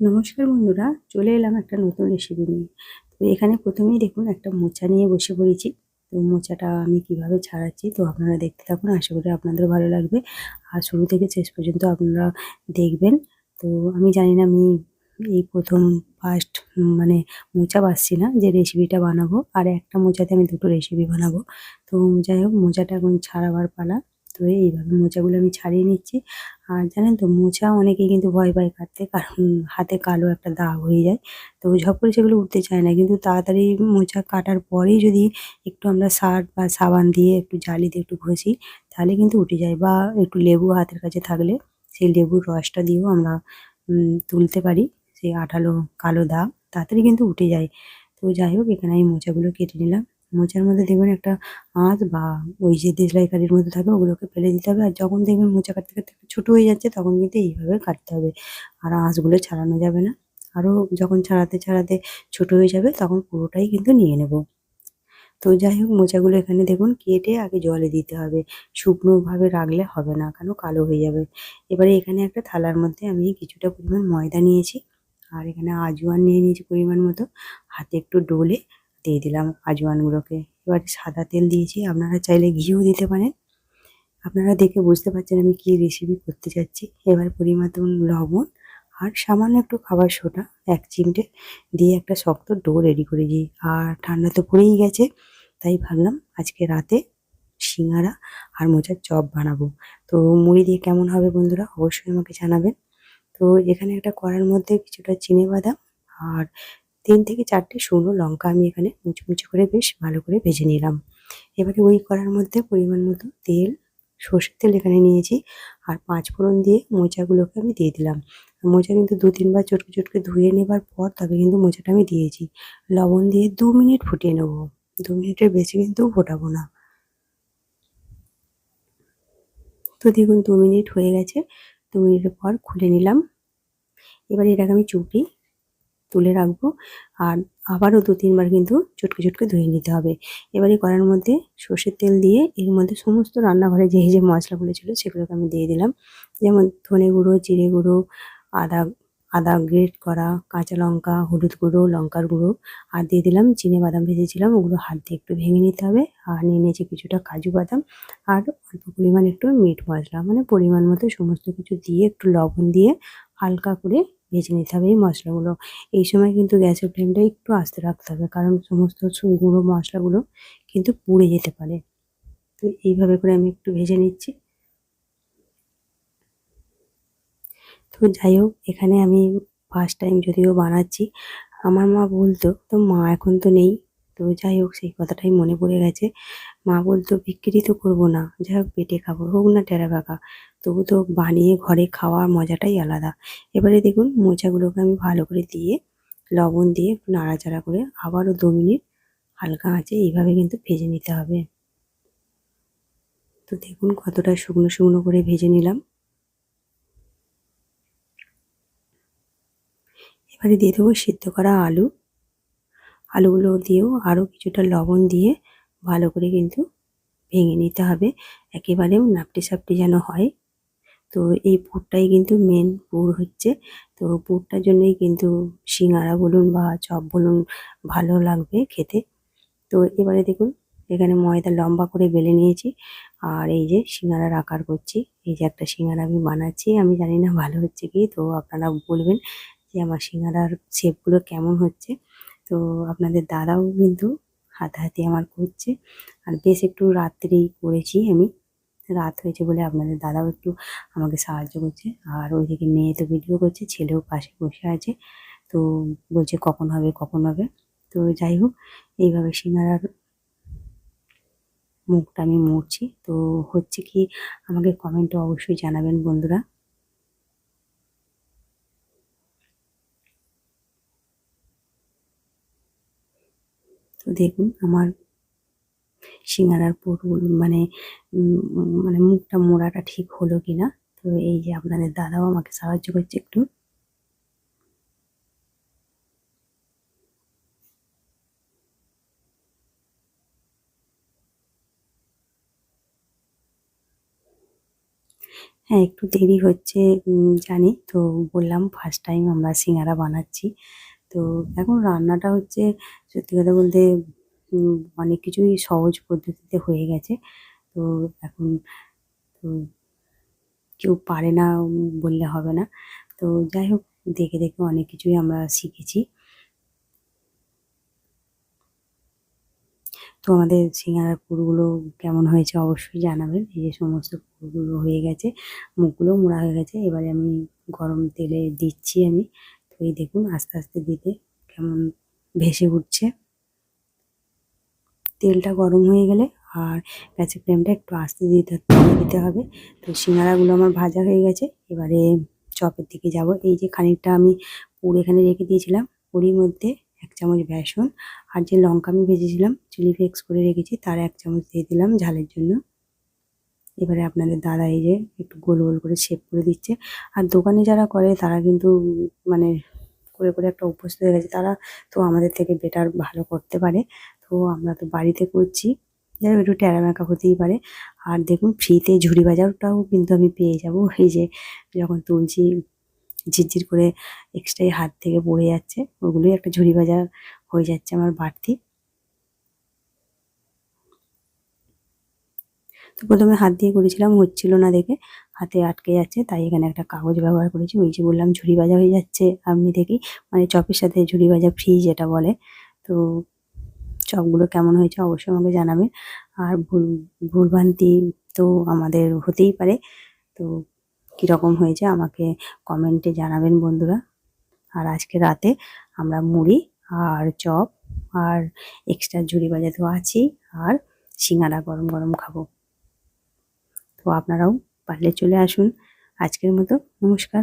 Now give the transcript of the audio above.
নমস্কার বন্ধুরা, চলে এলাম একটা নতুন রেসিপি নিয়ে। তো এখানে প্রথমেই দেখুন, একটা মোচা নিয়ে বসে পড়েছি। তো মোচাটা আমি কীভাবে ছাড়াচ্ছি, তো আপনারা দেখতে থাকুন, আশা করি আপনাদের ভালো লাগবে। আর শুরু থেকে শেষ পর্যন্ত আপনারা দেখবেন। তো আমি জানি না, আমি এই প্রথম ফার্স্ট মানে মোচা বাসছি না, যে রেসিপিটা বানাবো। আর একটা মোচাতে আমি দুটো রেসিপি বানাবো। তো যাই হোক, মোচাটা এখন ছাড়াবার পালা। তো এইভাবে মোচাগুলো আমি ছাড়িয়ে নিচ্ছি। আর জানেন তো, মোচা অনেকেই কিন্তু ভয় পায় কাটতে, কারণ হাতে কালো একটা দাগ হয়ে যায়। তো ঝপ করে সেগুলো উঠতে চায় না। কিন্তু তাড়াতাড়ি মোচা কাটার পরেই যদি একটু আমরা সার্ফ বা সাবান দিয়ে একটু জালি দিয়ে একটু ঘষি, তাহলে কিন্তু উঠে যায়। বা একটু লেবু হাতের কাছে থাকলে, সেই লেবুর রসটা দিয়েও আমরা তুলতে পারি সেই আঠালো কালো দাগ। তাড়াতাড়ি কিন্তু উঠে যায়। তো যাই হোক, এখানে আমি মোচাগুলো কেটে নিলাম। মোচার মধ্যে দেখবেন একটা আঁশ বা ওই যে দেশলাই কাঠির মধ্যে থাকে ওগুলোকে ফেলে দিতে হবে। আর যখন দেখবেন মোচা কাটতে কাটতে ছোটো হয়ে যাচ্ছে, তখন কিন্তু এইভাবে কাটতে হবে। আর আঁশগুলো ছাড়ানো যাবে না। আরও যখন ছাড়াতে ছাড়াতে ছোটো হয়ে যাবে, তখন পুরোটাই কিন্তু নিয়ে নেব। তো যাই হোক, মোচাগুলো এখানে দেখুন কেটে আগে জলে দিতে হবে। শুকনোভাবে রাখলে হবে না, কেন কালো হয়ে যাবে। এবারে এখানে একটা থালার মধ্যে আমি কিছুটা পরিমাণ ময়দা নিয়েছি। আর এখানে আজওয়ান নিয়ে নিয়েছি পরিমাণ মতো। হাতে একটু ডোলে দিয়ে দিলাম আজওয়ানগুলোকে এবার সাদা তেল দিয়েছি, আপনারা চাইলে ঘিও দিতে পারেন। আপনারা দেখে বুঝতে পারছেন আমি কী রেসিপি করতে চাচ্ছি এবার পরিমাণ লবণ আর সামান্য একটু খাবার সোটা এক চিমটে দিয়ে একটা শক্ত ডো রেডি করে দিই। আর ঠান্ডা তো পড়েই গেছে, তাই ভাবলাম আজকে রাতে সিঙ্গারা আর মোচার চপ বানাবো। তো মুড়ি দিয়ে কেমন হবে বন্ধুরা অবশ্যই আমাকে জানাবেন। তো এখানে একটা কড়ার মধ্যে কিছুটা চিনে বাদাম আর তিন থেকে চারটে শুকনো লঙ্কা আমি এখানে মুচমুচে করে বেশ ভালো করে ভেজে নিলাম। এবারে ওই কড়ার মধ্যে পরিমাণ মতো তেল, সর্ষের তেল এখানে নিয়েছি আর পাঁচ ফোড়ন দিয়ে মোচাগুলোকে আমি দিয়ে দিলাম। মোচা কিন্তু দু তিনবার চটকে চটকে ধুয়ে নেবার পর তবে কিন্তু মোচাটা আমি দিয়েছি। লবণ দিয়ে দু মিনিট ফুটিয়ে নেব। দু মিনিটের বেশি কিন্তু ফোটাবো না। তো দেখুন দু মিনিট হয়ে গেছে। দু মিনিটের পর খুলে নিলাম। এবার এটাকে আমি চুপি তুলে রাখব। আর আবারও দু, তিনবার কিন্তু চটকে চটকে ধুয়ে নিতে হবে। এবারে কড়ার মধ্যে সর্ষের তেল দিয়ে এর মধ্যে সমস্ত রান্নাঘরে যে যে মশলাগুলো ছিল সেগুলোকে আমি দিয়ে দিলাম। যেমন ধনে গুঁড়ো, জিরে গুঁড়ো, আদা আদা গ্রেট করা, কাঁচা লঙ্কা, হলুদ গুঁড়ো, লঙ্কার গুঁড়ো আর দিয়ে দিলাম চিনে বাদাম ভেজেছিলাম। ওগুলো হাত দিয়ে একটু ভেঙে নিতে হবে আর নিয়ে নিয়েছি কিছুটা কাজু বাদাম আর অল্প পরিমাণ একটু মিট মশলা। মানে পরিমাণ মতো সমস্ত কিছু দিয়ে একটু লবণ দিয়ে হালকা করে ভেজে নিতে হবে এই মশলাগুলো। এই সময় কিন্তু গ্যাসের ফ্লেমটা একটু আস্তে রাখতে হবে, কারণ সমস্ত গুঁড়ো মশলাগুলো কিন্তু পুড়ে যেতে পারে। তো এইভাবে করে আমি একটু ভেজে নিচ্ছি। তো যাই হোক, এখানে আমি ফার্স্ট টাইম যদিও বানাচ্ছি। আমার মা বলতো, তো মা এখন তো নেই। তো যাই হোক, সেই কথাটাই মনে পড়ে গেছে। মা বলতো, বিক্রি তো করব না যাই হোক পেটে খাব, হোক না টেরা পাকা তবু তো বানিয়ে ঘরে খাওয়ার মজাটাই আলাদা। এবারে দেখুন, মোচাগুলোকে আমি ভালো করে দিয়ে, লবণ দিয়ে নাড়াচাড়া করে আবারও দু মিনিট হালকা আঁচে এইভাবে কিন্তু ভেজে নিতে হবে। তো দেখুন, কতটা শুকনো শুকনো করে ভেজে নিলাম। এবারে দিয়ে দেবো সিদ্ধ করা আলু। আলুগুলো দিয়েও আরও কিছুটা লবণ দিয়ে ভালো করে কিন্তু ভেঙে নিতে হবে। একেবারেও নাপটি সাপটি যেন হয়। তো এই পুরটাই কিন্তু মেন পুর হচ্ছে। তো পুরটার জন্যই কিন্তু সিঙ্গারা বলুন বা চপ বলুন ভালো লাগবে খেতে। তো এবারে দেখুন, এখানে ময়দা লম্বা করে বেলে নিয়েছি। আর এই যে সিঙ্গারার আকার করছি, এই যে একটা সিঙ্গারা আমি বানাচ্ছি, আমি জানি না ভালো হচ্ছে কি। তো আপনারা বলবেন যে আমার সিঙ্গারার শেপগুলো কেমন হচ্ছে। তো আপনাদের দাদাও কিন্তু হাতাহাতি আমার করছে আর বেশ একটু রাত্রেই করেছি আমি। রাত হয়েছে বলে আপনাদের দাদাও একটু আমাকে সাহায্য করছে। আর ওইদিকে মেয়ে তো ভিডিও করছে, ছেলেও পাশে বসে আছে। তো বলছে কখন হবে কখন হবে? তো যাই হোক, এইভাবে সিঙ্গারার মুখটা আমি মুড়ছি। তো হচ্ছে কি, আমাকে কমেন্টে অবশ্যই জানাবেন বন্ধুরা। দেখুন আমার সিঙ্গারার পুরুল মানে মানে মুখটা মোড়াটা ঠিক হলো কি না তো এই যে আপনাদের দাদাও আমাকে সাহায্য করছে একটু। হ্যাঁ একটু দেরি হচ্ছে জানি। তো বললাম ফার্স্ট টাইম আমরা সিঙ্গারা বানাচ্ছি। তো এখন রান্নাটা হচ্ছে সত্যি কথা বলতে অনেক কিছুই সহজ পদ্ধতিতে হয়ে গেছে। তো এখন, তো কেউ পারে না বললে হবে না। তো যাই হোক, দেখে দেখে অনেক কিছুই আমরা শিখেছি। তো আমাদের সিঙ্গারার পুরগুলো কেমন হয়েছে অবশ্যই জানাবেন। এই যে সমস্ত পুরগুলো হয়ে গেছে, মুখগুলো মোড়া হয়ে গেছে। এবারে আমি গরম তেলে দিচ্ছি আমি। তো এই দেখুন, আস্তে আস্তে দিতে কেমন ভেসে উঠছে। তেলটা গরম হয়ে গেলে আর গ্যাসের ফ্লেমটা একটু আস্তে দিতে দিতে হবে। তো সিঙ্গারাগুলো আমার ভাজা হয়ে গেছে, এবারে চপের দিকে যাব। এই যে খানিকটা আমি পুর এখানে রেখে দিয়েছিলাম, পুরির মধ্যে এক চামচ বেসন আর যে লঙ্কা আমি ভেজেছিলাম, চিলি ফ্লেক্স করে রেখেছি, তার এক চামচ দিয়ে দিলাম ঝালের জন্য। এবারে আপনাদের দাদা এই যে একটু গোল গোল করে শেপ করে দিচ্ছে। আর দোকানে যারা করে, তারা কিন্তু মানে করে করে একটা অভ্যস্ত হয়ে গেছে। তারা তো আমাদের থেকে বেটার ভালো করতে পারে। তো আমরা তো বাড়িতে করছি। যাই হোক, একটু ট্যাড়াম্যাকা হতেই পারে। আর দেখুন ফ্রিতে ঝুড়ি বাজারটাও কিন্তু আমি পেয়ে যাব। এই যে যখন তুলছি, ঝিরঝির করে এক্সট্রাই হাত থেকে পড়ে যাচ্ছে, ওগুলোই একটা ঝুড়ি বাজার হয়ে যাচ্ছে আমার বাড়তি। তো প্রথমে হাত দিয়ে করেছিলাম, হচ্ছিল না দেখে। হাতে আটকে যাচ্ছে, তাই এখানে একটা কাগজ ব্যবহার করেছি। ওই যে বললাম, ঝুড়ি ভাজা হয়ে যাচ্ছে, আপনি দেখি মানে চপের সাথে ঝুড়ি ভাজা ফ্রি যেটা বলে। তো চপগুলো কেমন হয়েছে অবশ্যই আমাকে জানাবেন। আর ভুল, ভুলভ্রান্তি তো আমাদের হতেই পারে। তো কীরকম হয়েছে আমাকে কমেন্টে জানাবেন বন্ধুরা। আর আজকে রাতে আমরা মুড়ি আর চপ আর এক্সট্রা ঝুড়ি ভাজা তো আছেই। আর সিঙ্গারা গরম গরম খাব। তো আপনারাও পারলে চলে আসুন। আজকের মতো নমস্কার।